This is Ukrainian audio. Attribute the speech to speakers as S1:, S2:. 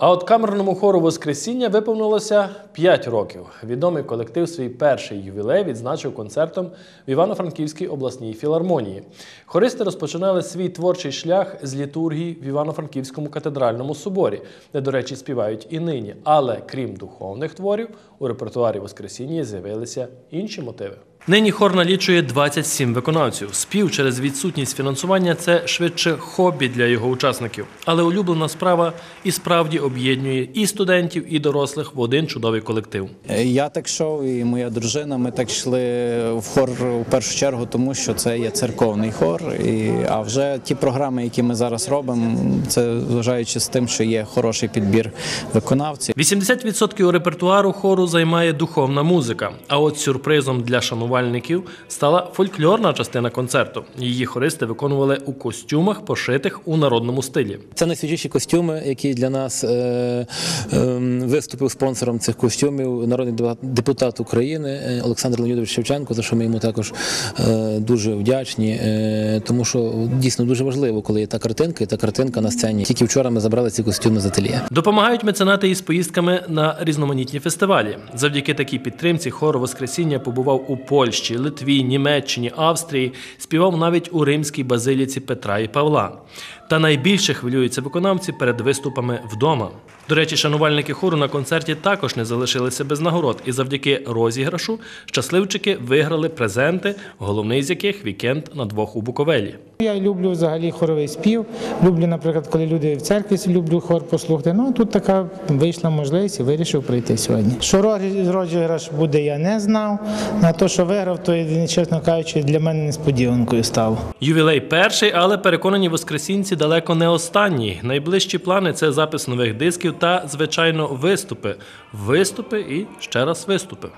S1: А от камерному хору Воскресіння виповнилося 5 років. Відомий колектив свій перший ювілей відзначив концертом в Івано-Франківській обласній філармонії. Хористи розпочинали свій творчий шлях з літургії в Івано-Франківському катедральному соборі, де, до речі, співають і нині. Але крім духовних творів, у репертуарі Воскресіння з'явилися інші мотиви. Нині хор налічує 27 виконавців. Спів через відсутність фінансування це швидше хобі для його учасників. Але улюблена справа і справді об'єднує і студентів, і дорослих в один чудовий колектив.
S2: Е, Я так йшов, і моя дружина. Ми так йшли в хор в першу чергу, тому що це є церковний хор. І, а вже ті програми, які ми зараз робимо, це зважаючи з тим, що є хороший підбір виконавців.
S1: 80% репертуару хору займає духовна музика. А от сюрпризом для шанувальників стала фольклорна частина концерту. Її хористи виконували у костюмах, пошитих у народному стилі.
S3: Це найсвіжіші костюми, які для нас е, е, виступив спонсором цих костюмів народний депутат- України е, Олександр Леонідович Шевченко, за що ми йому також е, дуже вдячні, е, тому що дійсно дуже важливо, коли є та картинка, і та картинка на сцені. Тільки вчора ми забрали ці костюми з ательє.
S1: Допомагають меценати із поїздками на різноманітні фестивалі. Завдяки такій підтримці хор Воскресіння побував у Польщі, Литві, Німеччині, Австрії, співав навіть у римській базиліці Петра і Павла. Та найбільше хвилюються виконавці перед виступами вдома. До речі, шанувальники хору на концерті також не залишилися без нагород, і завдяки розіграшу щасливчики виграли презенти, головний з яких вікенд на двох у Буковелі.
S4: Я люблю взагалі хоровий спів. Люблю, наприклад, коли люди в церкві люблю хор послухати. Ну тут така вийшла можливість і вирішив прийти сьогодні. Що роз- розіграш буде, я не знав. На те, що виграв, то чесно кажучи, для мене несподіванкою стало.
S1: Ювілей перший, але переконані воскресінці далеко не останній. Найближчі плани це запис нових дисків та, звичайно, виступи. Виступи і ще раз виступи.